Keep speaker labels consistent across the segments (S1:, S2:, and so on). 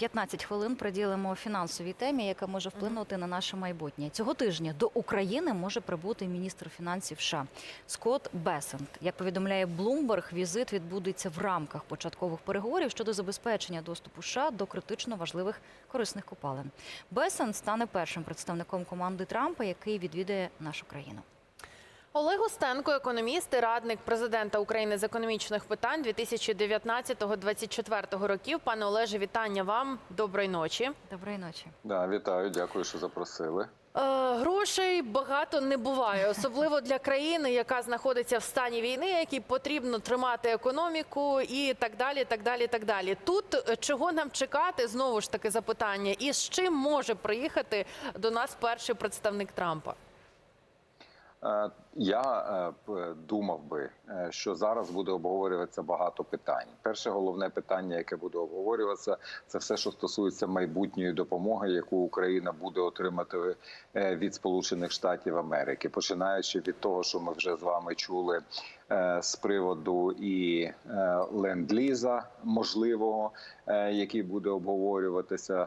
S1: 15 хвилин приділимо фінансовій темі, яка може вплинути на наше майбутнє. Цього тижня до України може прибути міністр фінансів США Скотт Бесент. Як повідомляє Bloomberg, візит відбудеться в рамках початкових переговорів щодо забезпечення доступу США до критично важливих корисних копалин. Бесент стане першим представником команди Трампа, який відвідає нашу країну.
S2: Олег Остенко, економіст і радник президента України з економічних питань 2019-2024 років. Пане Олеже, вітання вам. Доброї ночі.
S1: Доброї ночі.
S3: Да, вітаю, дякую, що запросили.
S2: Е, грошей багато не буває, особливо для країни, яка знаходиться в стані війни, якій потрібно тримати економіку і так далі. Так далі, так далі. Тут е, чого нам чекати? Знову ж таки запитання. І з чим може приїхати до нас перший представник Трампа?
S3: Е, Я е, думав би, е, що зараз буде обговорюватися багато питань. Перше головне питання, яке буде обговорюватися, це все, що стосується майбутньої допомоги, яку Україна буде отримати е, від Сполучених Штатів Америки, починаючи від того, що ми вже з вами чули з приводу і ленд-ліза можливого, який буде обговорюватися,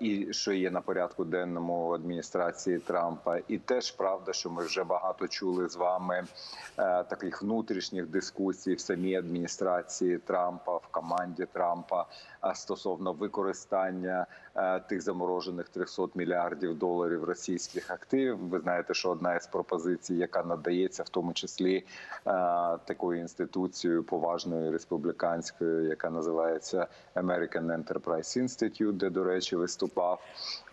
S3: і що є на порядку денному адміністрації Трампа, і теж правда, що ми вже багато чули з вами е, таких внутрішніх дискусій в самій адміністрації Трампа, в команді Трампа а стосовно використання е, тих заморожених 300 мільярдів доларів російських активів. Ви знаєте, що одна із пропозицій, яка надається, в тому числі е, такою інституцією поважною республіканською, яка називається American Enterprise Institute, де, до речі, виступав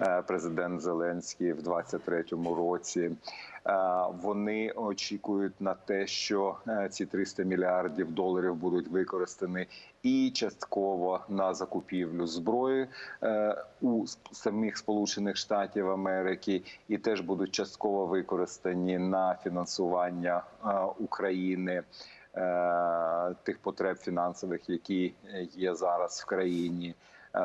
S3: е, президент Зеленський в 23-му році. Е, Вони очікують на те, що е, ці 300 мільярдів доларів будуть використані і частково на закупівлю зброї е, у самих Сполучених Штатів Америки, і теж будуть частково використані на фінансування України. Тих потреб фінансових, які є зараз в країні,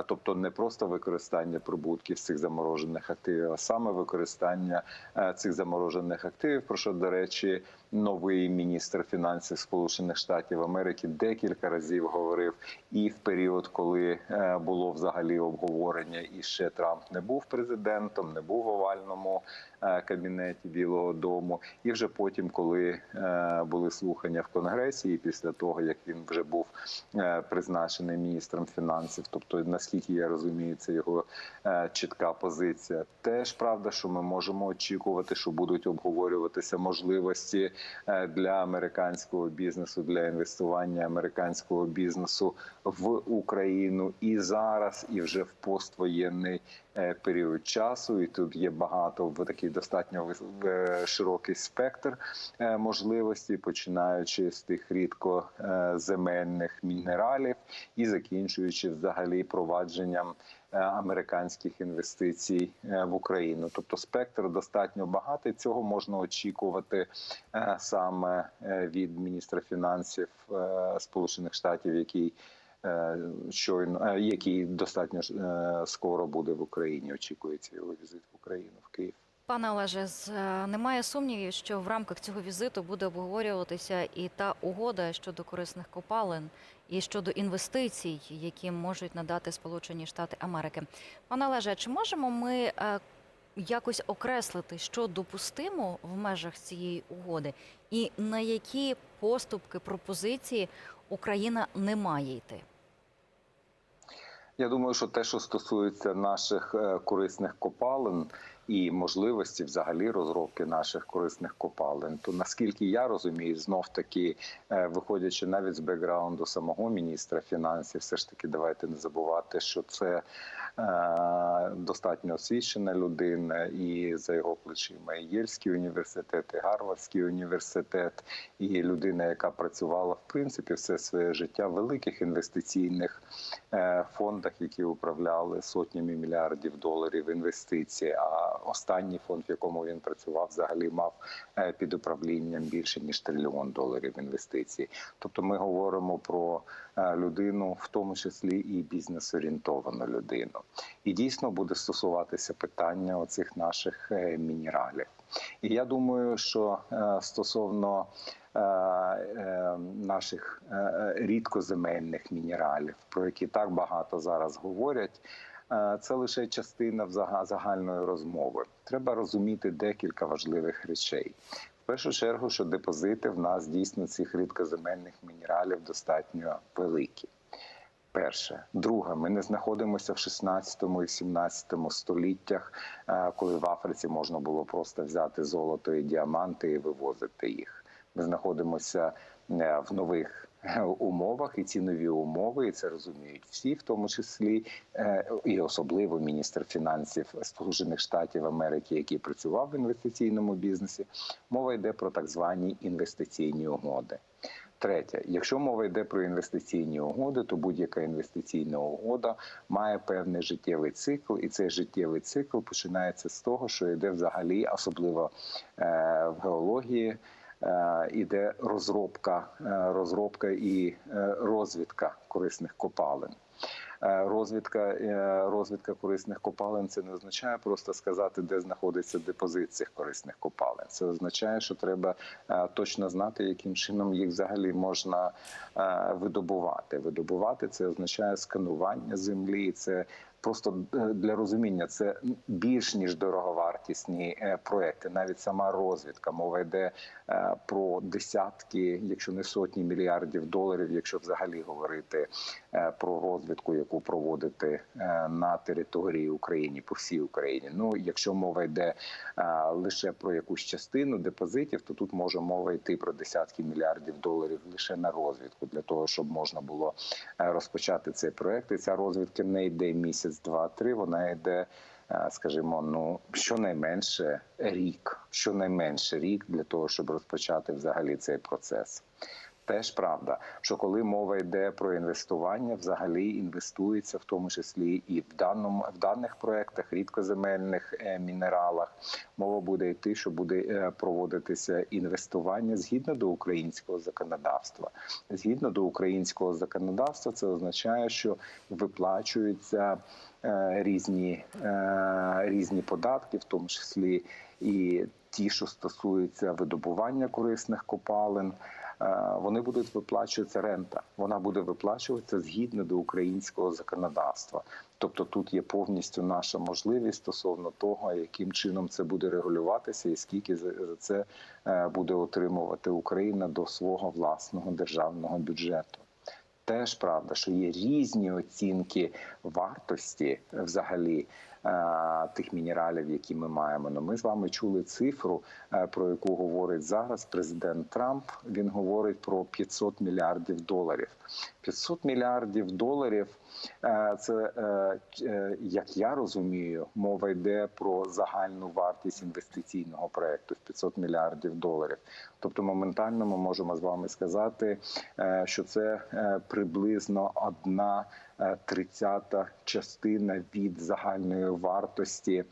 S3: тобто не просто використання прибутків з цих заморожених активів, а саме використання е, цих заморожених активів. Про що до речі, новий міністр фінансів Сполучених Штатів Америки декілька разів говорив, і в період, коли е, було взагалі обговорення, і ще Трамп не був президентом, не був в овальному кабінеті Білого Дому, і вже потім, коли е, були слухання в Конгресі, і після того як він вже був е, призначений міністром фінансів, тобто наскільки я розумію, це його е, чітка позиція. Теж правда, що ми можемо очікувати, що будуть обговорюватися можливості е, для американського бізнесу, для інвестування американського бізнесу в Україну і зараз, і вже в поствоєнний е, період часу. І тут є багато в такий достатньо е, широкий спектр е, можливостей, починаючи з тих рідко е, земельних мінералів і закінчуючи взагалі провадженням е, американських інвестицій е, в Україну. Тобто спектр достатньо багатий. Цього можна очікувати е, саме е, від міністра фінансів е, Сполучених Штатів, який е, щойно е, який достатньо е, скоро буде в Україні. Очікується його візит в Україну в Київ.
S1: Пане Олеже, е, немає сумнівів, що в рамках цього візиту буде обговорюватися і та угода щодо корисних копалин, і щодо інвестицій, які можуть надати Сполучені Штати Америки. Пане Олеже, чи можемо ми е, якось окреслити, що допустимо в межах цієї угоди, і на які поступки пропозиції Україна не має йти?
S3: Я думаю, що те, що стосується наших е, корисних копалин і можливості взагалі розробки наших корисних копалин, то наскільки я розумію, знов таки е, виходячи навіть з бекграунду самого міністра фінансів, все ж таки давайте не забувати, що це достатньо освічена людина, і за його плечима і Єльський університет, і Гарвардський університет, і людина, яка працювала в принципі все своє життя в великих інвестиційних е, фондах, які управляли сотнями мільярдів доларів інвестицій. А останній фонд, в якому він працював, взагалі мав е, під управлінням більше ніж трильйон доларів інвестицій. Тобто, ми говоримо про е, людину, в тому числі і бізнес-орієнтовану людину. І дійсно буде стосуватися питання оцих наших е, мінералів. І я думаю, що е, стосовно е, е, наших е, е, рідкоземельних мінералів, про які так багато зараз говорять. Е, Це лише частина загальної розмови. Треба розуміти декілька важливих речей. В першу чергу, що депозити в нас дійсно цих рідкоземельних мінералів достатньо великі. Перше, друге, ми не знаходимося в 16 і 17 століттях, е, коли в Африці можна було просто взяти золото і діаманти і вивозити їх. Ми знаходимося е, в нових умовах, і ці нові умови, і це розуміють всі, в тому числі е, і особливо міністр фінансів Сполучених Штатів Америки, який працював в інвестиційному бізнесі. Мова йде про так звані інвестиційні угоди. Третє, якщо мова йде про інвестиційні угоди, то будь-яка інвестиційна угода має певний життєвий цикл, і цей життєвий цикл починається з того, що йде взагалі, особливо е, в геології, іде розробка, е, розробка і е, розвідка корисних копалин. Е, Розвідка, е, розвідка корисних копалин це не означає просто сказати, де знаходиться депозит цих корисних копалин. Це означає, що треба е, точно знати, яким чином їх взагалі можна е, видобувати. Видобувати це означає сканування землі. Це просто е, для розуміння це більш ніж дороговартісні е, проекти. Навіть сама розвідка мова йде е, про десятки, якщо не сотні мільярдів доларів, якщо взагалі говорити про розвідку, яку проводити на території України по всій Україні. Ну якщо мова йде лише про якусь частину депозитів, то тут може мова йти про десятки мільярдів доларів лише на розвідку для того, щоб можна було розпочати цей проект. І ця розвідка не йде місяць, два, три. Вона йде. е, Скажімо, ну щонайменше рік, щонайменше рік для того, щоб розпочати взагалі цей процес. Теж правда, що коли мова йде про інвестування, взагалі інвестується в тому числі і в даному в даних проектах, рідкоземельних е, мінералах. Мова буде йти, що буде е, проводитися інвестування згідно до українського законодавства. Згідно до українського законодавства, це означає, що виплачуються е, різні, різні податки, в тому числі і ті, що стосуються видобування корисних копалин. Е, Вони будуть виплачуватися рента. Вона буде виплачуватися згідно до українського законодавства. Тобто тут є повністю наша можливість стосовно того, яким чином це буде регулюватися, і скільки за це е, буде отримувати Україна до свого власного державного бюджету. Теж правда, що є різні оцінки вартості взагалі тих мінералів, які ми маємо. Ну, ми з вами чули цифру, е, про яку говорить зараз президент Трамп. Він говорить про 500 мільярдів доларів. 500 мільярдів доларів. е, Це е, е, як я розумію, мова йде про загальну вартість інвестиційного проекту в 500 мільярдів доларів. Тобто, моментально ми можемо з вами сказати, е, що це е, приблизно одна е, тридцята частина від загальної вартості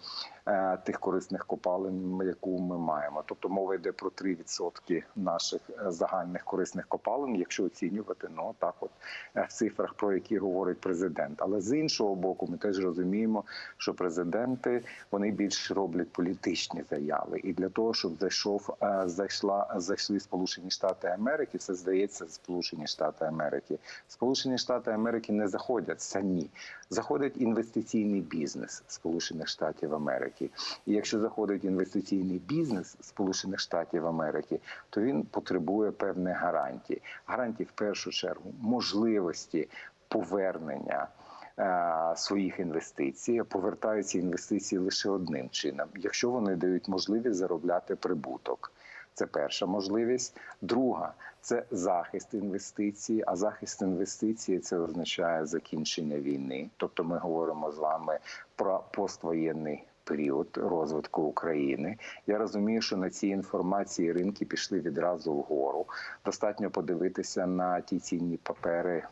S3: е, тих корисних копалин, яку ми маємо. Тобто мова йде про 3% наших е, загальних корисних копалин, якщо оцінювати ну так, от е, в цифрах, про які говорить президент. Але з іншого боку, ми теж розуміємо, що президенти вони більше роблять політичні заяви, і для того, щоб зайшов е, зайшла зайшли Сполучені Штати Америки, це здається Сполучені Штати Америки. Сполучені Штати Америки не заходять самі, заходить інвестиційний бізнес Сполучених Штатів Америки. І якщо заходить інвестиційний бізнес Сполучених Штатів Америки, то він потребує певних гарантій. Гарантій в першу чергу можливості повернення. е, Своїх інвестицій повертаються інвестиції лише одним чином, якщо вони дають можливість заробляти прибуток. Це перша можливість. Друга це захист інвестицій. А захист інвестицій це означає закінчення війни. Тобто, ми говоримо з вами про поствоєнний період розвитку України. Я розумію, що на цій інформації ринки пішли відразу вгору. Достатньо подивитися на ті цінні папери е,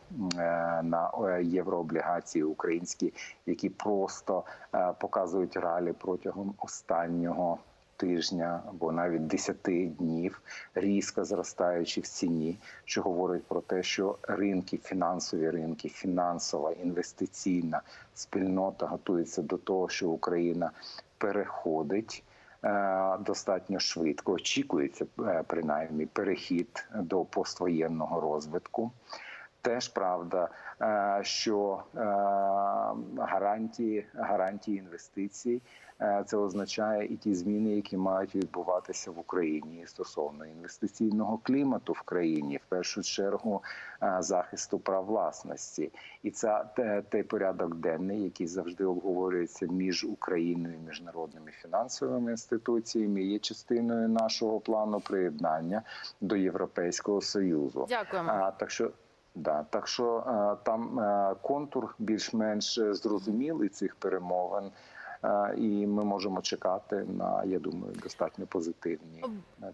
S3: на е, єврооблігації українські, які просто е, показують ралі протягом останнього тижня або навіть 10 днів, різко зростаючи в ціні, що говорить про те, що ринки, фінансові ринки, фінансова інвестиційна спільнота готується до того, що Україна переходить е, достатньо швидко. Очікується е, принаймні перехід до поствоєнного розвитку. Теж правда, е, що е, гарантії, гарантії інвестицій е, це означає і ті зміни, які мають відбуватися в Україні стосовно інвестиційного клімату в країні, в першу чергу захисту прав власності, і це той порядок денний, який завжди обговорюється між Україною і міжнародними фінансовими інституціями, є частиною нашого плану приєднання до Європейського союзу.
S2: Дякуємо.
S3: А, так що да, так що е, там е, контур більш-менш е, зрозумілий цих перемовин. І ми можемо чекати на, я думаю, достатньо позитивні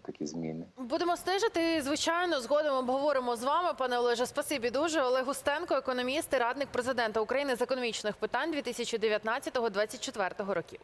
S3: такі зміни.
S2: Будемо стежити. Звичайно, згодом обговоримо з вами, пане Олеже. Спасибі дуже. Олег Устенко, економіст і радник президента України з економічних питань 2019-2024 років.